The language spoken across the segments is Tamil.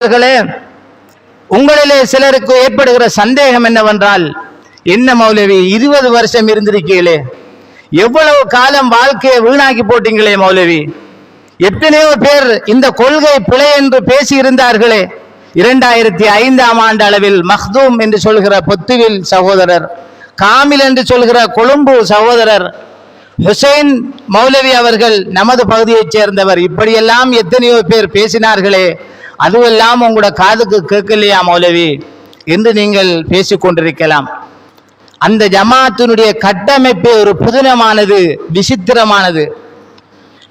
நண்பர்களே உங்களிலே சிலருக்கு ஏற்படுகிற சந்தேகம் என்னவென்றால் என்ன மௌலவி இருபது வருஷம் இருந்திருக்கீங்களே எவ்வளவு காலம் வாழ்க்கையை வீணாக்கி போட்டீங்களே மௌலவி. எத்தனையோ பேர் இந்த கொள்கை பிழை என்று பேசி இருந்தார்களே இரண்டாயிரத்தி ஐந்தாம் ஆண்டு அளவில் மஹ்தூம் என்று சொல்கிற பொத்துவில் சகோதரர் காமில் என்று சொல்கிற கொழும்பு சகோதரர் ஹுசைன் மௌலவி அவர்கள் நமது பகுதியைச் சேர்ந்தவர். இப்படியெல்லாம் எத்தனையோ பேர் பேசினார்களே. அதுவெல்லாம் உங்களோட காதுக்கு கேட்கலையா மௌலவி? என்று நீங்கள் பேசிக்கொண்டிருக்கலாம் அந்த ஜமாத்தினுடைய கட்டமைப்பு ஒரு புதினமானது விசித்திரமானது.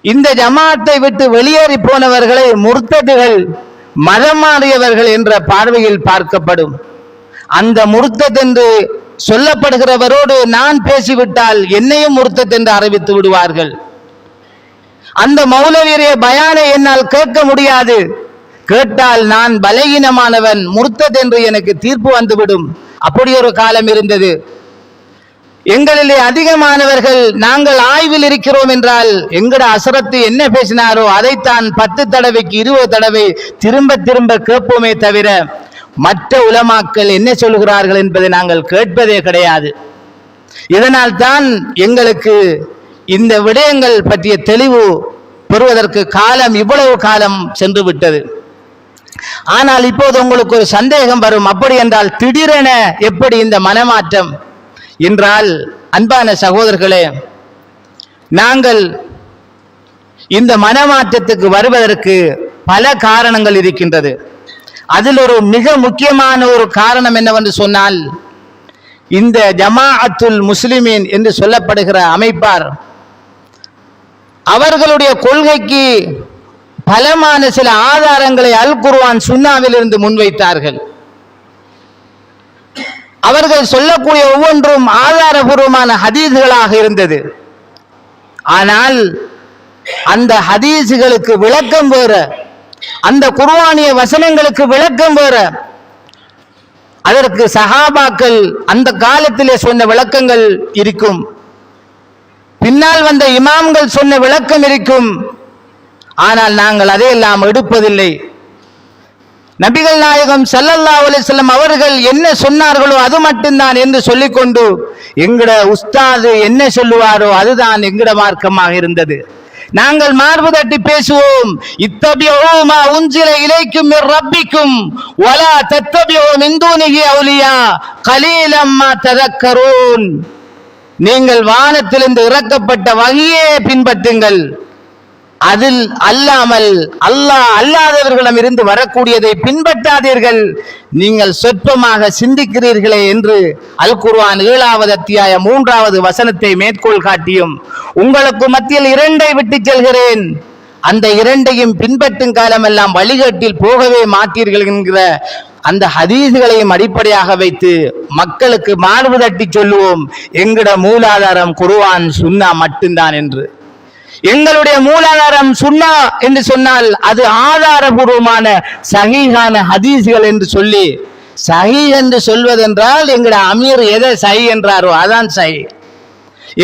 இந்த ஜமாத்தை விட்டு வெளியேறி போனவர்களை முர்த்ததுகள் மதம் மாறியவர்கள் என்ற பார்வையில் பார்க்கப்படும். அந்த முர்த்தத் என்று சொல்லப்படுகிறவரோடு நான் பேசிவிட்டால் என்னையும் முர்த்தத் என்று அறிவித்து விடுவார்கள். அந்த மௌலவீரிய பயானை என்னால் கேட்க முடியாது. கேட்டால் நான் பலகீனமானவன் முர்த்தத் என்று எனக்கு தீர்ப்பு வந்துவிடும். அப்படி ஒரு காலம் இருந்தது. எங்களிலே அதிகமானவர்கள் நாங்கள் ஆய்வில் இருக்கிறோம் என்றால் எங்கட அசரத்து என்ன பேசினாரோ அதைத்தான் பத்து தடவைக்கு இருபது தடவை திரும்ப திரும்ப கேட்போமே தவிர மற்ற உலமாக்கள் என்ன சொல்கிறார்கள் என்பதை நாங்கள் கேட்பதே கிடையாது. இதனால் தான் எங்களுக்கு இந்த விடயங்கள் பற்றிய தெளிவு பெறுவதற்கு காலம் இவ்வளவு காலம் சென்று விட்டது ஆனால் இப்போது உங்களுக்கு ஒரு சந்தேகம் வரும். அப்படி என்றால் திடீரென எப்படி இந்த மனமாற்றம்? என்றால் அன்பான சகோதரர்களே நாங்கள் இந்த மனமாற்றத்துக்கு வருவதற்கு பல காரணங்கள் இருக்கின்றது. அதில் ஒரு மிக முக்கியமான ஒரு காரணம் என்னவென்று சொன்னால் இந்த ஜமாஅத்துல் முஸ்லிமீன் என்று சொல்லப்படுகிற அமைப்பார் அவர்களுடைய கொள்கைக்கு பலமான சில ஆதாரங்களை அல் குருவான் சுண்ணாவிலிருந்து முன்வைத்தார்கள். அவர்கள் சொல்லக்கூடிய ஒவ்வொன்றும் ஆதாரபூர்வமான ஹதீஸ்களாக இருந்தது. ஆனால் அந்த ஹதீஸ்களுக்கு விளக்கம் வேற அந்த குர்வானிய வசனங்களுக்கு விளக்கம் வேற. அதற்கு சஹாபாக்கள் அந்த காலத்திலே சொன்ன விளக்கங்கள் இருக்கும். பின்னால் வந்த இமாம்கள் சொன்ன விளக்கம் இருக்கும். ஆனால் நாங்கள் அதையெல்லாம் எடுப்பதில்லை. நபிகள் நாயகம் சல்லல்லா அலிஸ்லம் அவர்கள் என்ன சொன்னார்களோ அது மட்டும்தான் என்று சொல்லிக்கொண்டு எங்கட உஸ்தாது என்ன சொல்லுவாரோ அதுதான் எங்கட மார்க்கமாக இருந்தது. நாங்கள் மார்பு தட்டி பேசுவோம் இத்தபியோமா உஞ்சில இலைக்கும் ரப்பிக்கும் ஒலா தத்தபியோ மின் அவுலியா கலீலம்மா ததக்கரூன். நீங்கள் வானத்திலிருந்து இறக்கப்பட்ட வகையே பின்பற்றுங்கள். அதில் அல்லாமல் அல்லாஹ் அல்லாதவர்களிடம் இருந்து வரக்கூடியதை பின்பற்றாதீர்கள். நீங்கள் சொற்பமாக சிந்திக்கிறீர்களே என்று அல் குர்வான் ஏழாவது அத்தியாய மூன்றாவது வசனத்தை மேற்கோள் காட்டியும் உங்களுக்கு மத்தியில் இரண்டை விட்டு செல்கிறேன். அந்த இரண்டையும் பின்பற்றும் காலமெல்லாம் வழிகட்டில் போகவே மாட்டீர்கள் என்கிற அந்த ஹதீசுகளையும் அடிப்படையாக வைத்து மக்களுக்கு மார்பு தட்டி சொல்லுவோம். எங்கட மூலாதாரம் குருவான் சுன்னா மட்டும்தான் என்று. எங்களுடைய மூலாதாரம் சுன்னா என்று சொன்னால் அது ஆதாரபூர்வமான சகிகான ஹதீஸ்கள் என்று சொல்லி சஹி என்று சொல்வதென்றால் எங்களுடைய அமீர் எதை சஹி என்றாரோ அதான் சஹி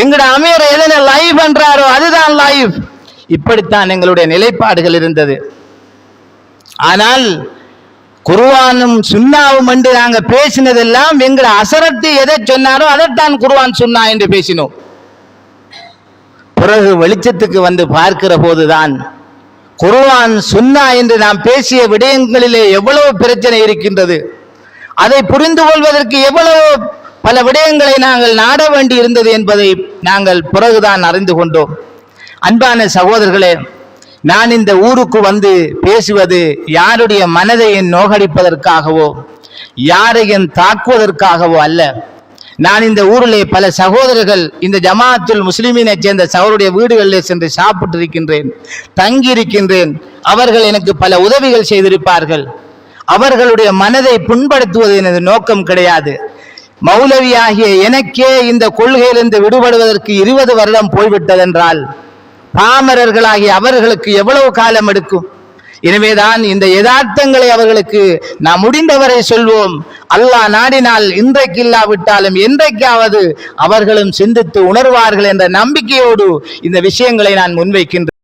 எங்களுடைய அமீர் எதனை லைஃப் என்றாரோ அதுதான் லைஃப். இப்படித்தான் எங்களுடைய நிலைப்பாடுகள் இருந்தது. ஆனால் குருவானும் சுண்ணாவும் என்று நாங்கள் பேசினதெல்லாம் எங்களை அசரத்து எதை சொன்னாரோ அதைத்தான் குருவான் சுன்னா என்று பேசினோம். பிறகு வெளிச்சத்துக்கு வந்து பார்க்கிற போதுதான். குருவான் சுன்னா என்று நாம் பேசிய விடயங்களிலே எவ்வளவு பிரச்சனை இருக்கின்றது. அதை புரிந்து கொள்வதற்கு எவ்வளவு பல விடயங்களை நாங்கள் நாட வேண்டி இருந்தது என்பதை நாங்கள் பிறகுதான் அறிந்து கொண்டோம். அன்பான சகோதரர்களே நான் இந்த ஊருக்கு வந்து பேசுவது யாருடைய மனதை நோகடிப்பதற்காகவோ யாரையும் தாக்குவதற்காகவோ அல்ல. நான் இந்த ஊரிலே பல சகோதரர்கள் இந்த ஜமாத்துல் முஸ்லிமினை சேர்ந்த சகோதருடைய வீடுகளில் சென்று சாப்பிட்டு இருக்கின்றேன் தங்கி இருக்கின்றேன் அவர்கள் எனக்கு பல உதவிகள் செய்திருப்பார்கள். அவர்களுடைய மனதை புண்படுத்துவது எனது நோக்கம் கிடையாது. மௌலவியாகிய எனக்கே இந்த கொள்கையிலிருந்து விடுபடுவதற்கு இருபது வருடம் போய்விட்டதென்றால் பாமரர்களாகிய அவர்களுக்கு எவ்வளவு காலம் எடுக்கும்? எனவேதான் இந்த யதார்த்தங்களை அவர்களுக்கு நாம் முடிந்தவரை சொல்வோம். அல்லாஹ் நாடினால் இன்றைக்கு இல்லாவிட்டாலும் என்றைக்காவது அவர்களும் சிந்தித்து உணர்வார்கள் என்ற நம்பிக்கையோடு இந்த விஷயங்களை நான் முன்வைக்கின்றேன்.